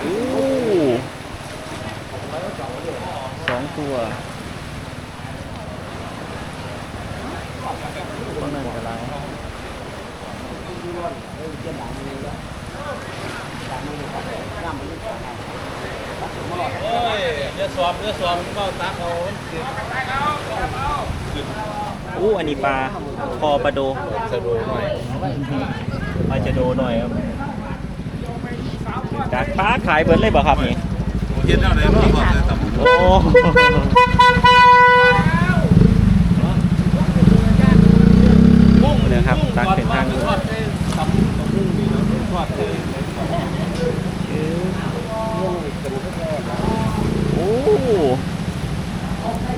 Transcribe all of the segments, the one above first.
โอ้สองตัวตัวนั้นก็หลายโอ้ยเดี๋ยวสอบเดี๋ยวสอบเบ้าตาเขาอู้อันนี้ปลาคอปลาโดสะดหน่อยปลาจะโดหน่อยครับ จากปลาขายเบิร์ดเลยบ่ครับนี่เย็นแล้วเลยเนาะบอกเลยต่ำโอ้นะครับตักเป็นทางทอดได้ต่ำต่ำมุ่งดีเนาะทอดได้โอ้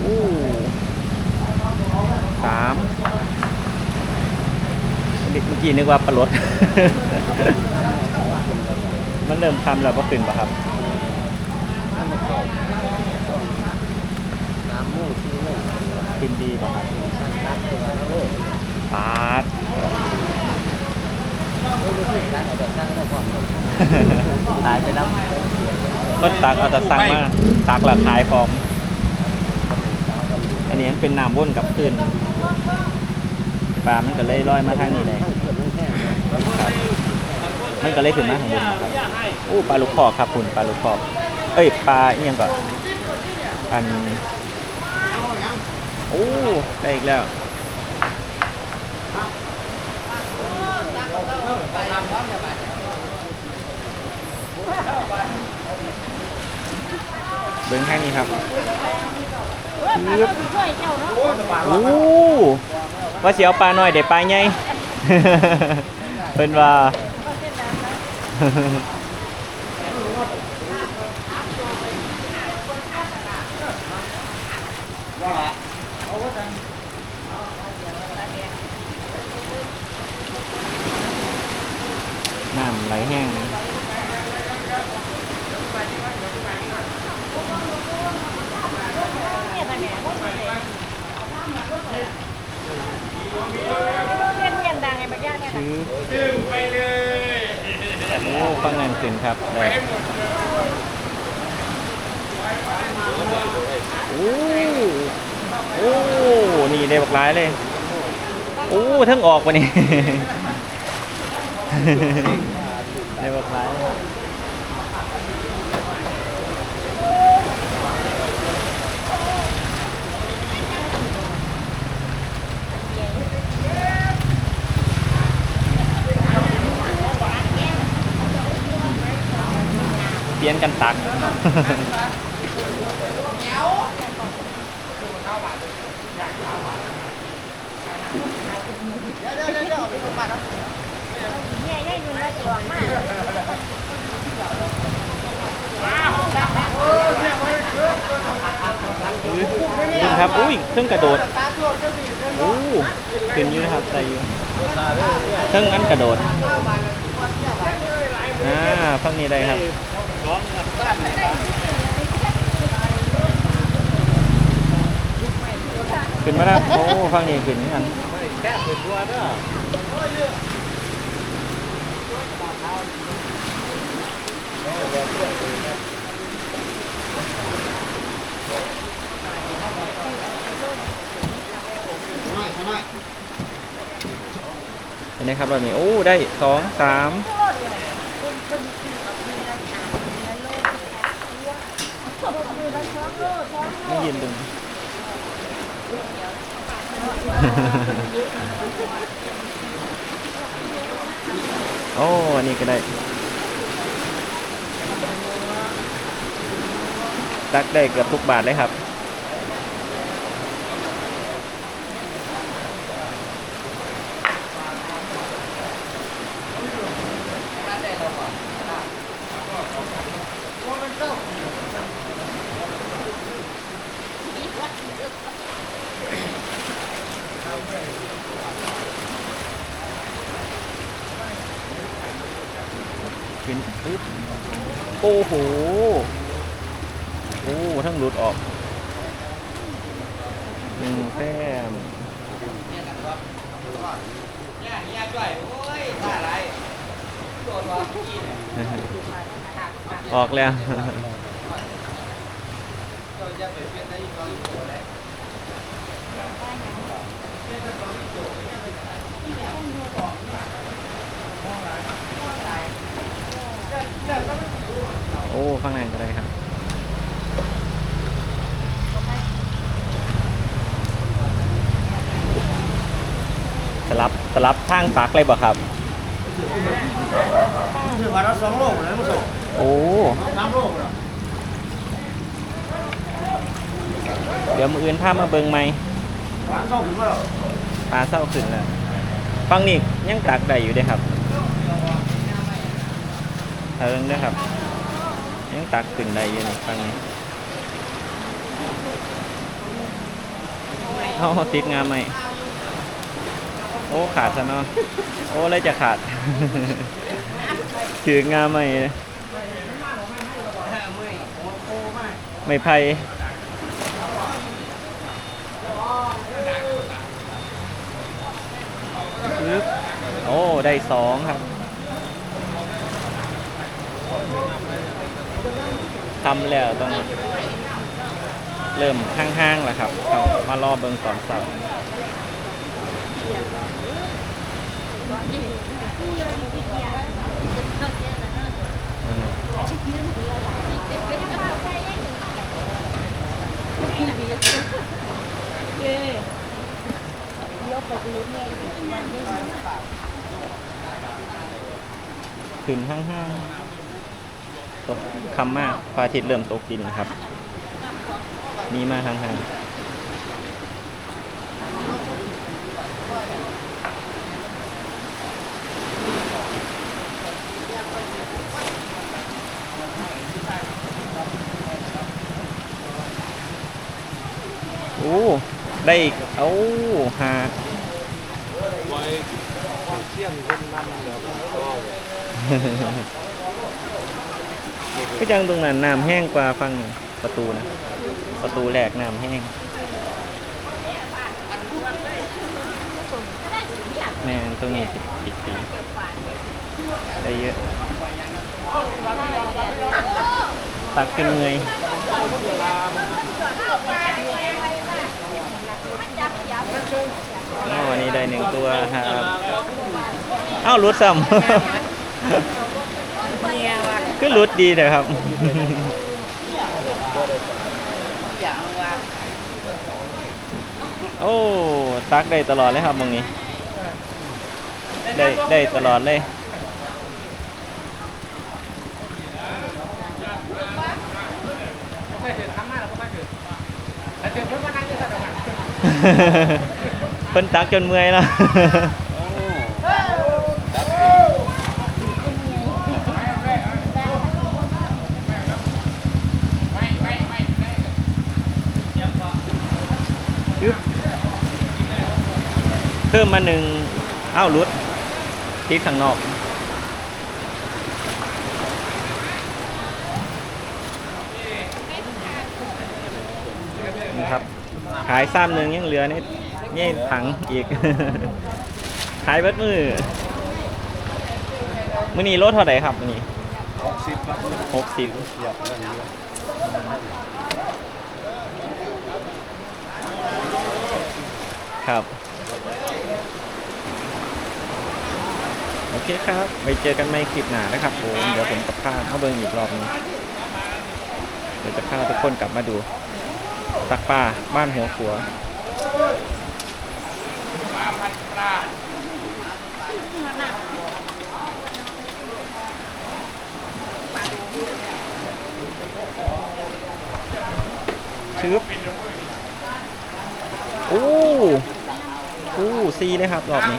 โอ้สามเมื่อกี้นึกว่าปลาลด มันเริ่มทำแล้วก็ขึ้นป่ะครับน้ำมูกที่ไม่กินดีป่ะครับตัดตัวแล้วลูกปาดไม่รู้สึกการเอาแบบตั้งแล้วความตายไปแล้วก็ตักเอาแต่สั่งมาตักหลักขายพร้อมอันนี้มันเป็นน้ำวนกับขึ้นปลามันก็เลยลอยมาทางนี้เลย มันก็เลยขึ้นมาข้างบนครับโอ้ปลาลูกคอกครับคุณปลาลูกคอกเอ้ยปลาเอียงก่อนอันโอ้ได้อีกแล้วเบิ้งข้างนี้ครับปึ๊บโอ้ว่าเสียวปลาหน่อยเดี๋ยวปลาใหญ่เป็นว่า น้ำไหลแห้งเรียนดังไงบางอย่างเนี่ยชื้อดึงไปเลย โอ้ฟังงานขึ้นครับเโอ้โอ้นี่ได้บอกร้ายเลยโอ้ทั้งออกวะนี่ได้บอกร้าย ยเปลี่ยนกันตักเนี่ยเนี่ยอยู่ในกล่องมากดูครับ อุ้ยเครื่องกระโดดโอ้ขึ้นอยู่นะครับใส่อยู่เครื่องอันกระโดด อ่าฟังนี้ได้ครับขึ้นมาแล้วโอ้ฟังนี้ขึ้นเหมือนกันแค่เป็นตัวเนเห็นไหมครับแบบนี้โอ้ได้สองสาม ไม่ยินดึงโอ้อันนี้ก็ได้ ตักได้เกือบทุกบาทเลยครับ ขึ้นปึ๊บ โอ้โห โอ้ ทั้งหลุดออกหนึ่งแต้มเนี่ยเนี่ยด้วยโอ้ยท่าไรออกแล้ว โอ้ข้างในก็ได้ครับสลับสลับทางปักเลยบ่ครับคือวันละสองโลนะมึงส่งโอ้ สามโลเหรอเดี๋ยวมืออื่นพามาเบิงไหมวันเข้าถึงแล้วปลาเศร้าขึ้นแล้วฟังนี่ยังตักได้อยู่เด้ครับ เอิงเด้อครับ ยังตักขึ้นได้อยู่นี่ฟังนี้เอาติดงามไหมโอ้ขาดซะเนาะโอ้เลยจะขาดถืองามไหมไม่ไผ่โอ้ ได้สองครับ ทำแล้วต้องเริ่มห้างๆแล้วครับต้องมารอบเบิงตอนเสามขึ้นห้างๆ ตกคำมากพระอาทิตย์เริ่มตกดินนะครับ มีมาห่างๆโอ้ได้เอ้าหาไว้เที่ยงคนนำเดี๋ยว ก็ก็จังตรงนั้นน้ำแห้งกว่าฟังประตูนะ ประตูแรกน้ำแห้งแม่ตรงนี้ติดติดตีได้เยอะตักขึ้นเงยอ๋อวันนี้ได้หนึ่งตัวครับ เอ้ารุดซ้ำ ก็รุดดีนะครับโอ้ตักได้ตลอดเลยครับมองนี้ ได้ได้ตลอดเลย เพิ่นตักจนเมื่อยแล้ว พิ่มมาหนึ่งเอ้ารุดทิศข้างนอกนี่ครับ ขายซ้ำหนึ่งยังเหลือนี่นี่ถังอีก ขายเบิดมือมือนี้รถเท่าไหร่ครับมือนี้หกสิบหกสิบครับ โอ เคครับ ไปเจอกันใหม่คลิปหน้านะครับผม เดี๋ยวผมกับข้าเอาเบิ้งอีกรอบหนึงเดี๋ยวจะพาทุกคนกลับมาดู ตักปลาบ้านหัวขัวชึบโอ้โอ้ซีเลยครับรอบนี้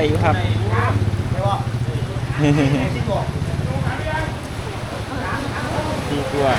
ได้อยู่ครับดีกว่า